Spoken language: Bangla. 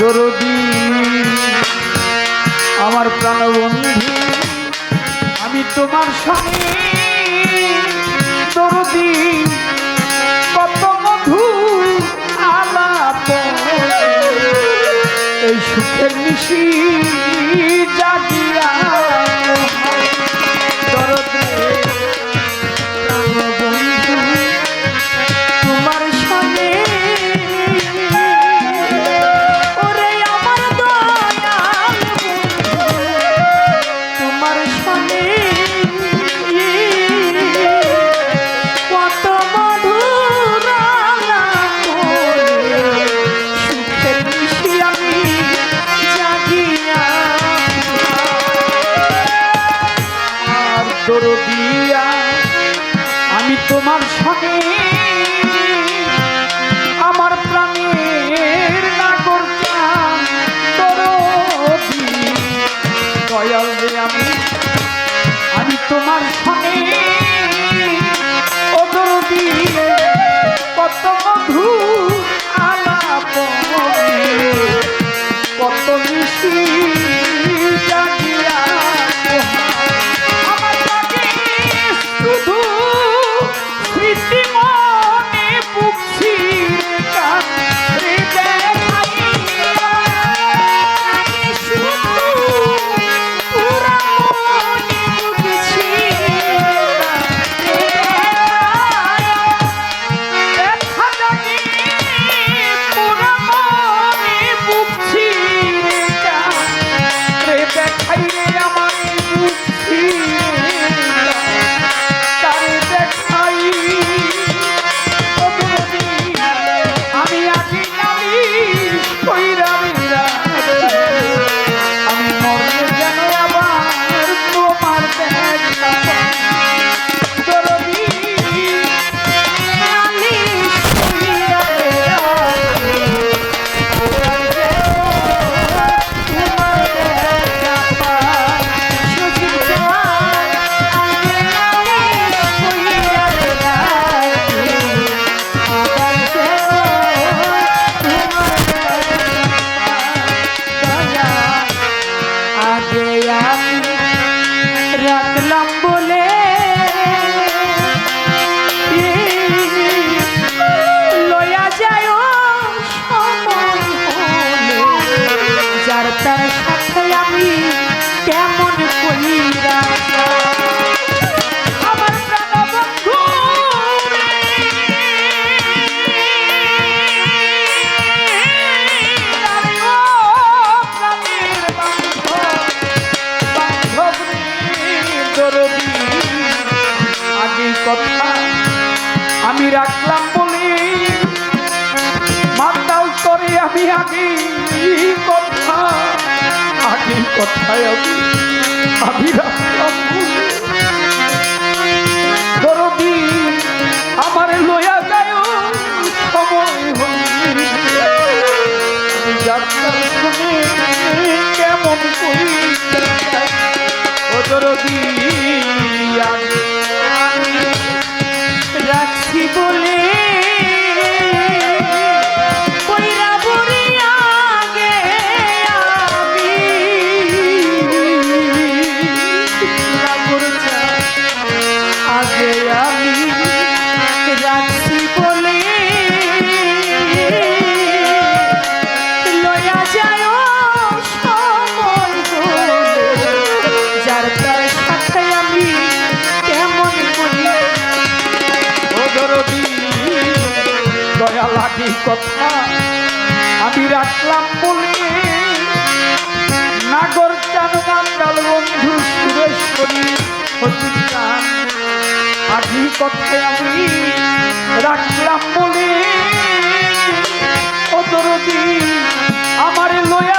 দরদি। আমার প্রাণবন্ধু আমি তোমার সঙ্গে দরদি কত মধু আলাপ এই সুখের মিশি আমি আগে কথা আগে কথায় আমি আমি বাকি কথা আমি রাখলাম বলে। নাগর চানমান্ডাল বন্ধু সুরেশ্বরী হসিকান আধি কথায় আমি রাখলাম বলে। অতরদি আমার লয়া